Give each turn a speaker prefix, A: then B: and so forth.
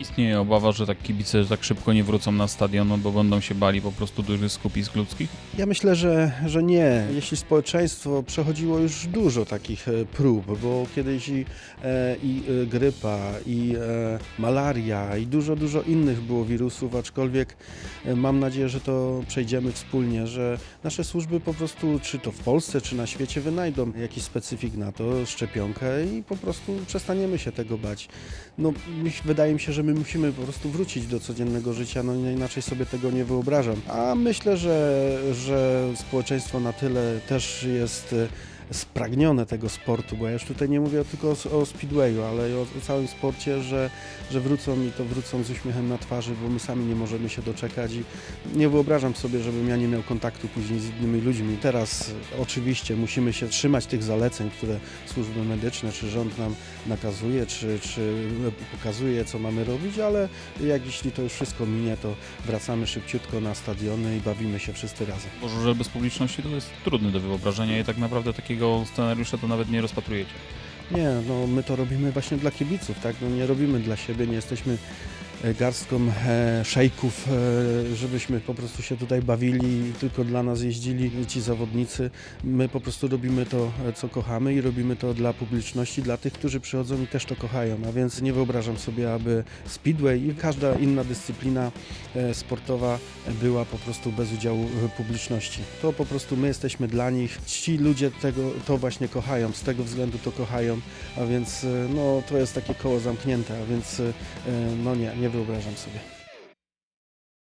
A: Istnieje obawa, że tak kibice tak szybko nie wrócą na stadion, bo będą się bali po prostu dużych skupisk ludzkich?
B: Ja myślę, że, że nie. Jeśli społeczeństwo przechodziło już dużo takich e, prób, bo kiedyś i, e, i e, grypa, i malaria, i dużo, dużo innych było wirusów, aczkolwiek mam nadzieję, że to przejdziemy wspólnie, że nasze służby po prostu, czy to w Polsce, czy na świecie, wynajdą jakiś specyfik na to, szczepionkę i po prostu przestaniemy się tego bać. No, wydaje mi się, że my musimy po prostu wrócić do codziennego życia, no inaczej sobie tego nie wyobrażam. A myślę, że, że społeczeństwo na tyle też jest spragnione tego sportu, bo ja już tutaj nie mówię tylko o, o speedwayu, ale o, o całym sporcie, że, że wrócą i to wrócą z uśmiechem na twarzy, bo my sami nie możemy się doczekać i nie wyobrażam sobie, żebym ja nie miał kontaktu później z innymi ludźmi. Teraz oczywiście musimy się trzymać tych zaleceń, które służby medyczne czy rząd nam nakazuje, czy, czy pokazuje, co mamy robić, ale jak jeśli to już wszystko minie, to wracamy szybciutko na stadiony i bawimy się wszyscy razem.
A: Bo żużel bez publiczności to jest trudny do wyobrażenia i tak naprawdę takiego scenariusza to nawet nie rozpatrujecie.
B: Nie, no my to robimy właśnie dla kibiców, tak? No nie robimy dla siebie, nie jesteśmy garstką e, szejków, e, żebyśmy po prostu się tutaj bawili i tylko dla nas jeździli ci zawodnicy. My po prostu robimy to, e, co kochamy i robimy to dla publiczności, dla tych, którzy przychodzą i też to kochają. A więc nie wyobrażam sobie, aby speedway i każda inna dyscyplina sportowa była po prostu bez udziału publiczności. To po prostu my jesteśmy dla nich. Ci ludzie tego, to właśnie kochają, z tego względu to kochają, a więc no, to jest takie koło zamknięte, a więc no nie, nie wyobrażam sobie.